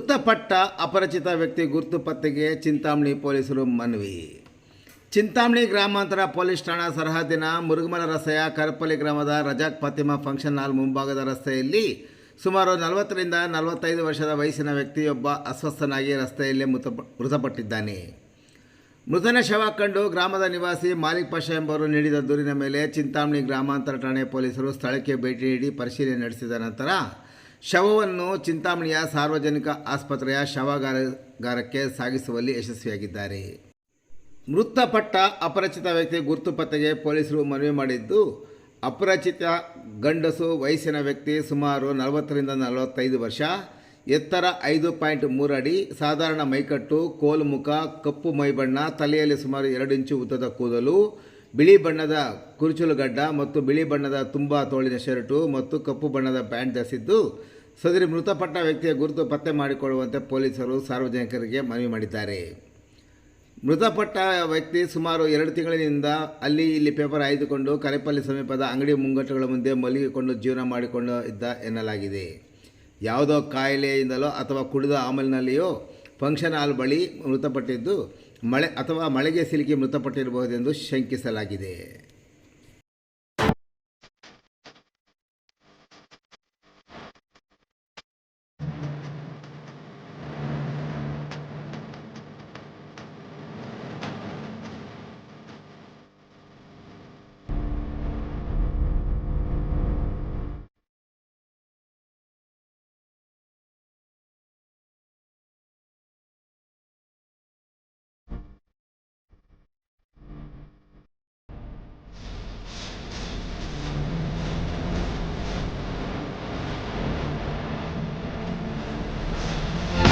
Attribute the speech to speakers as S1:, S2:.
S1: ಮೃತಪಟ್ಟ ಅಪರಿಚಿತ ವ್ಯಕ್ತಿ ಗುರುತು ಪತ್ತೆಗೆ ಚಿಂತಾಮಣಿ ಪೊಲೀಸರು ಮನವಿ. ಚಿಂತಾಮಣಿ ಗ್ರಾಮಾಂತರ ಪೊಲೀಸ್ ಠಾಣಾ ಸರಹದ್ದಿನ ಮುರುಗಮಲ ರಸ್ತೆಯ ಕರಪಲ್ಲಿ ಗ್ರಾಮದ ರಜಾಕ್ ಫಾತಿಮಾ ಫಂಕ್ಷನ್ ಹಾಲ್ ಮುಂಭಾಗದ ರಸ್ತೆಯಲ್ಲಿ ಸುಮಾರು ನಲವತ್ತರಿಂದ ನಲವತ್ತೈದು ವರ್ಷದ ವಯಸ್ಸಿನ ವ್ಯಕ್ತಿಯೊಬ್ಬ ಅಸ್ವಸ್ಥನಾಗಿ ರಸ್ತೆಯಲ್ಲೇ ಮೃತ ಮೃತಪಟ್ಟಿದ್ದಾನೆ. ಮೃತನ ಶವ ಕಂಡು ಗ್ರಾಮದ ನಿವಾಸಿ ಮಾಲಿಕ್ ಪಾಷಾ ಎಂಬವರು ನೀಡಿದ ದೂರಿನ ಮೇಲೆ ಚಿಂತಾಮಣಿ ಗ್ರಾಮಾಂತರ ಠಾಣೆ ಪೊಲೀಸರು ಸ್ಥಳಕ್ಕೆ ಭೇಟಿ ನೀಡಿ ಪರಿಶೀಲನೆ ನಡೆಸಿದ ನಂತರ ಶವವನ್ನು ಚಿಂತಾಮಣಿಯ ಸಾರ್ವಜನಿಕ ಆಸ್ಪತ್ರೆಯ ಶವಗಾರಗಾರಕ್ಕೆ ಸಾಗಿಸುವಲ್ಲಿ ಯಶಸ್ವಿಯಾಗಿದ್ದಾರೆ. ಮೃತಪಟ್ಟ ಅಪರಿಚಿತ ವ್ಯಕ್ತಿ ಗುರುತು ಪತ್ತೆಗೆ ಪೊಲೀಸರು ಮನವಿ ಮಾಡಿದ್ದು, ಅಪರಿಚಿತ ಗಂಡಸು ವಯಸ್ಸಿನ ವ್ಯಕ್ತಿ ಸುಮಾರು ನಲವತ್ತರಿಂದ ನಲವತ್ತೈದು ವರ್ಷ, ಎತ್ತರ ಐದು ಪಾಯಿಂಟ್ ಮೂರು ಅಡಿ, ಸಾಧಾರಣ ಮೈಕಟ್ಟು ಕೋಲು ಮುಖ ಕಪ್ಪು ಮೈಬಣ್ಣ, ತಲೆಯಲ್ಲಿ ಸುಮಾರು ಎರಡು ಇಂಚು ಉದ್ದದ ಕೂದಲು ಬಿಳಿ ಬಣ್ಣದ ಕುರುಚುಲುಗಡ್ಡ ಮತ್ತು ಬಿಳಿ ಬಣ್ಣದ ತುಂಬ ತೋಳಿನ ಶರ್ಟು ಮತ್ತು ಕಪ್ಪು ಬಣ್ಣದ ಪ್ಯಾಂಟ್ ಧರಿಸಿದ್ದು, ಸದರಿ ಮೃತಪಟ್ಟ ವ್ಯಕ್ತಿಯ ಗುರುತು ಪತ್ತೆ ಮಾಡಿಕೊಳ್ಳುವಂತೆ ಪೊಲೀಸರು ಸಾರ್ವಜನಿಕರಿಗೆ ಮನವಿ ಮಾಡಿದ್ದಾರೆ. ಮೃತಪಟ್ಟ ವ್ಯಕ್ತಿ ಸುಮಾರು ಎರಡು ತಿಂಗಳಿನಿಂದ ಅಲ್ಲಿ ಇಲ್ಲಿ ಪೇಪರ್ ಆಯ್ದುಕೊಂಡು ಕರೆಪಲ್ಲಿ ಸಮೀಪದ ಅಂಗಡಿ ಮುಂಗಟ್ಟುಗಳ ಮುಂದೆ ಮಲಗಿಕೊಂಡು ಜೀವನ ಮಾಡಿಕೊಂಡು ಇದ್ದ ಎನ್ನಲಾಗಿದೆ. ಯಾವುದೋ ಕಾಯಿಲೆಯಿಂದಲೋ ಅಥವಾ ಕುಡಿದ ಆಮಲಿನಲ್ಲಿಯೋ ಫಂಕ್ಷನ್ ಹಾಲ್ ಬಳಿ ಮೃತಪಟ್ಟಿದ್ದು ಮಳೆ ಅಥವಾ ಮಳೆಗೆ ಸಿಲುಕಿ ಮೃತಪಟ್ಟಿರಬಹುದೆಂದು ಶಂಕಿಸಲಾಗಿದೆ.